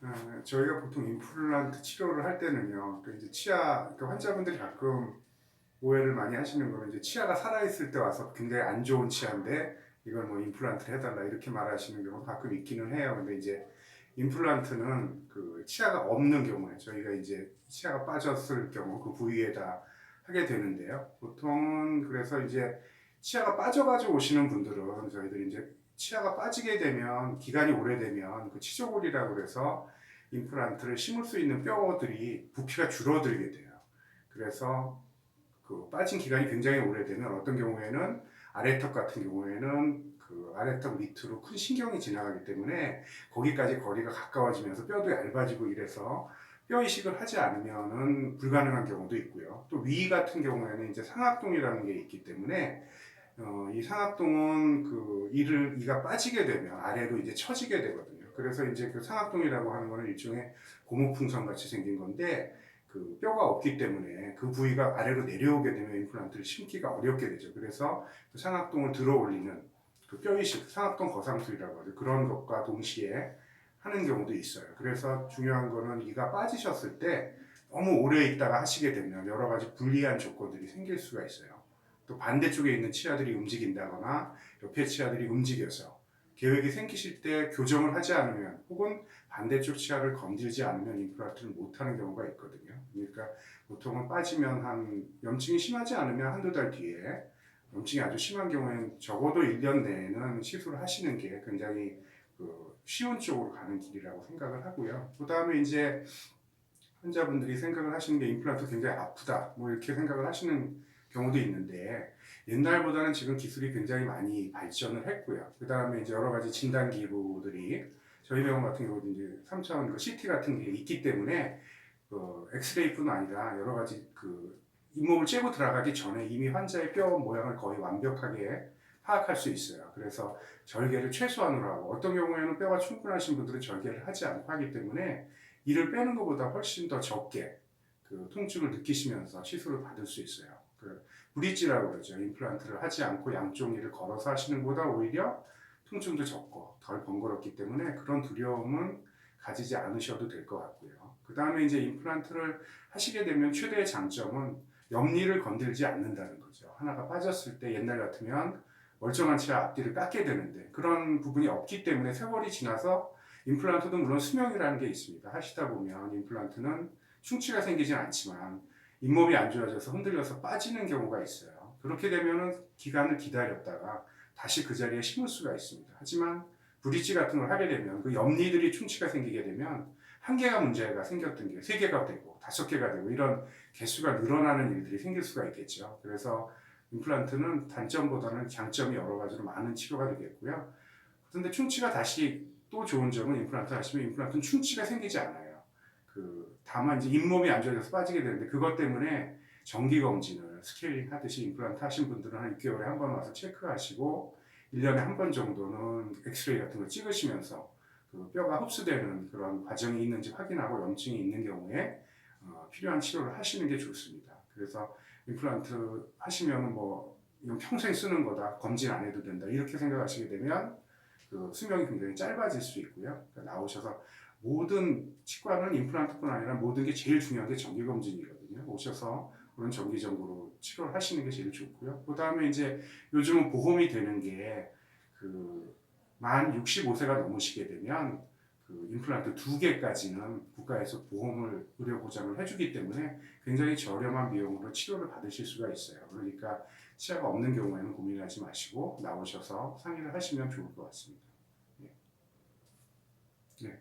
어, 저희가 보통 임플란트 치료를 할 때는요, 그 이제 치아, 그 환자분들이 가끔 오해를 많이 하시는 거는 이제 치아가 살아있을 때 와서 굉장히 안 좋은 치아인데 이걸 뭐 임플란트를 해달라 이렇게 말하시는 경우가 가끔 있기는 해요. 근데 이제 임플란트는 그 치아가 없는 경우에 저희가 이제 치아가 빠졌을 경우 그 부위에다 하게 되는데요. 보통은 그래서 이제 치아가 빠져가지고 오시는 분들은 저희들이 이제 치아가 빠지게 되면 기간이 오래되면 그 치조골이라고 그래서 임플란트를 심을 수 있는 뼈들이 부피가 줄어들게 돼요. 그래서 그 빠진 기간이 굉장히 오래되면 어떤 경우에는 아래턱 같은 경우에는 그 아래턱 밑으로 큰 신경이 지나가기 때문에 거기까지 거리가 가까워지면서 뼈도 얇아지고 이래서 뼈 이식을 하지 않으면은 불가능한 경우도 있고요. 또 위 같은 경우에는 이제 상악동이라는 게 있기 때문에 어, 이 상악동은 그 이를 이가 빠지게 되면 아래로 이제 처지게 되거든요. 그래서 이제 그 상악동이라고 하는 거는 일종의 고무풍선 같이 생긴 건데 그 뼈가 없기 때문에 그 부위가 아래로 내려오게 되면 임플란트를 심기가 어렵게 되죠. 그래서 그 상악동을 들어 올리는 그 뼈이식 상악동 거상술이라고 하죠. 그런 것과 동시에 하는 경우도 있어요. 그래서 중요한 거는 이가 빠지셨을 때 너무 오래 있다가 하시게 되면 여러 가지 불리한 조건들이 생길 수가 있어요. 또 반대쪽에 있는 치아들이 움직인다거나 옆에 치아들이 움직여서 계획이 생기실 때 교정을 하지 않으면 혹은 반대쪽 치아를 건들지 않으면 임플란트를 못하는 경우가 있거든요. 그러니까 보통은 빠지면 한 염증이 심하지 않으면 한두 달 뒤에 염증이 아주 심한 경우에는 적어도 1년 내에는 시술을 하시는 게 굉장히 그 쉬운 쪽으로 가는 길이라고 생각을 하고요. 그 다음에 이제 환자분들이 생각을 하시는 게 임플란트 굉장히 아프다 뭐 이렇게 생각을 하시는 경우도 있는데 옛날보다는 지금 기술이 굉장히 많이 발전을 했고요. 그 다음에 이제 여러 가지 진단 기구들이 저희 병원 같은 경우도 이제 3차원 그 CT 같은 게 있기 때문에 그 엑스레이뿐 아니라 여러 가지 그 잇몸을 째고 들어가기 전에 이미 환자의 뼈 모양을 거의 완벽하게 파악할 수 있어요. 그래서 절개를 최소한으로 하고 어떤 경우에는 뼈가 충분하신 분들은 절개를 하지 않고 하기 때문에 이를 빼는 것보다 훨씬 더 적게 그 통증을 느끼시면서 시술을 받을 수 있어요. 그 브릿지라고 그러죠. 임플란트를 하지 않고 양쪽 이를 걸어서 하시는 것보다 오히려 통증도 적고 덜 번거롭기 때문에 그런 두려움은 가지지 않으셔도 될 것 같고요. 그 다음에 이제 임플란트를 하시게 되면 최대의 장점은 옆니를 건들지 않는다는 거죠. 하나가 빠졌을 때 옛날 같으면 멀쩡한 치아 앞뒤를 깎게 되는데 그런 부분이 없기 때문에 세월이 지나서 임플란트도 물론 수명이라는 게 있습니다. 하시다 보면 임플란트는 충치가 생기진 않지만 잇몸이 안 좋아져서 흔들려서 빠지는 경우가 있어요. 그렇게 되면은 기간을 기다렸다가 다시 그 자리에 심을 수가 있습니다. 하지만 브릿지 같은 걸 하게 되면 그 옆니들이 충치가 생기게 되면 한 개가 문제가 생겼던 게 세 개가 되고 다섯 개가 되고 이런 개수가 늘어나는 일들이 생길 수가 있겠죠. 그래서 임플란트는 단점보다는 장점이 여러 가지로 많은 치료가 되겠고요. 그런데 충치가 다시 또 좋은 점은 임플란트 하시면 임플란트는 충치가 생기지 않아요. 그 다만 이제 잇몸이 안 좋아져서 빠지게 되는데 그것 때문에 정기 검진을 스케일링 하듯이 임플란트 하신 분들은 한 6개월에 한 번 와서 체크하시고 1년에 한 번 정도는 엑스레이 같은 걸 찍으시면서 그 뼈가 흡수되는 그런 과정이 있는지 확인하고 염증이 있는 경우에 어, 필요한 치료를 하시는 게 좋습니다. 그래서 임플란트 하시면 뭐 이건 평생 쓰는 거다 검진 안 해도 된다 이렇게 생각하시게 되면 그 수명이 굉장히 짧아질 수 있고요. 그러니까 나오셔서 모든 치과는 임플란트뿐 아니라 모든 게 제일 중요한 게 정기 검진이거든요. 오셔서 그런 정기적으로 치료를 하시는 게 제일 좋고요. 그 다음에 이제 요즘은 보험이 되는 게 그 만 65세가 넘으시게 되면 그 임플란트 두 개까지는 국가에서 보험을 의료 보장을 해주기 때문에 굉장히 저렴한 비용으로 치료를 받으실 수가 있어요. 그러니까 치아가 없는 경우에는 고민하지 마시고 나오셔서 상의를 하시면 좋을 것 같습니다. 네. 네.